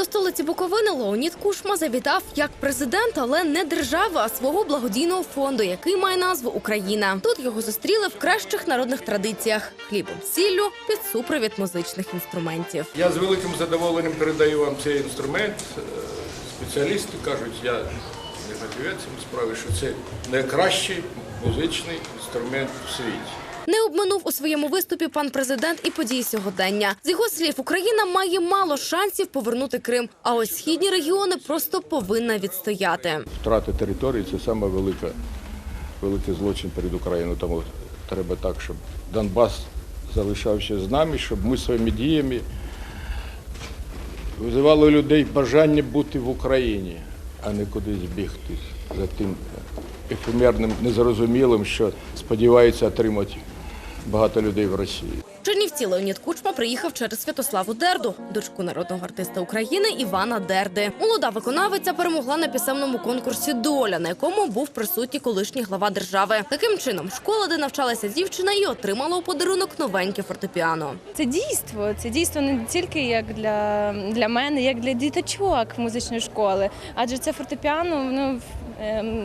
До столиці Буковини Леонід Кушма завітав як президент, але не держави, а свого благодійного фонду, який має назву Україна. Тут його зустріли в кращих народних традиціях хлібом, сіллю під супровід музичних інструментів. Я з великим задоволенням передаю вам цей інструмент. Е, Спеціалісти кажуть, я не фахівець справи, що це найкращий музичний інструмент в світі. Не обманув у своєму виступі пан президент і події сьогодення. З його слів, Україна має мало шансів повернути Крим. А ось східні регіони просто повинна відстояти. Втрата території це саме великий злочин перед Україною. Тому треба так, щоб Донбас залишався з нами, щоб ми своїми діями визивали людей бажання бути в Україні, а не кудись бігти за тим ефемерним, незрозумілим, що сподіваються отримати багато людей в Росії. Чернівці Леонід Кучма приїхав через Святославу Дерду, дочку народного артиста України Івана Дерди. Молода виконавиця перемогла на пісенному конкурсі Доля, на якому був присутній колишній глава держави. Таким чином, школа, де навчалася дівчина, і отримала у подарунок новеньке фортепіано. Це дійство. Це дійство не тільки як для, для мене, як для діточок музичної школи. Адже це фортепіано е,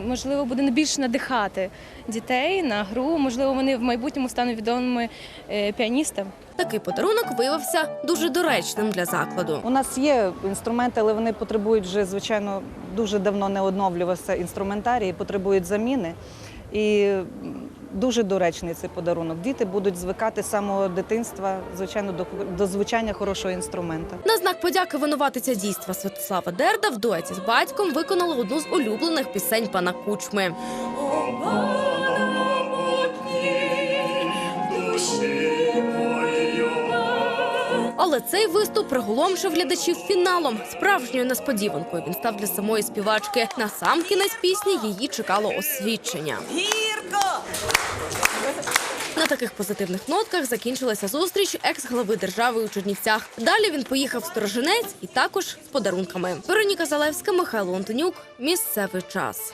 можливо буде не більше надихати дітей на гру. Можливо, вони в майбутньому стануть відомими е, піаністами. Такий подарунок виявився дуже доречним для закладу. У нас є інструменти, але вони потребують вже, звичайно, дуже давно не оновлювався інструментарій, потребують заміни. І дуже доречний цей подарунок. Діти будуть звикати з самого дитинства, звичайно, до, до звучання хорошого інструмента. На знак подяки винуватиця дійства Святослава Дерда в дуеті з батьком виконала одну з улюблених пісень пана Кучми. Але цей виступ приголомшив глядачів фіналом. Справжньою несподіванкою він став для самої співачки. На сам кінець пісні її чекало освідчення. Таких позитивних нотках закінчилася зустріч екс-глави держави у Чернівцях. Далі він поїхав в Сторожинець і також з подарунками. Вероніка Залевська, Михайло Антонюк. Місцевий час.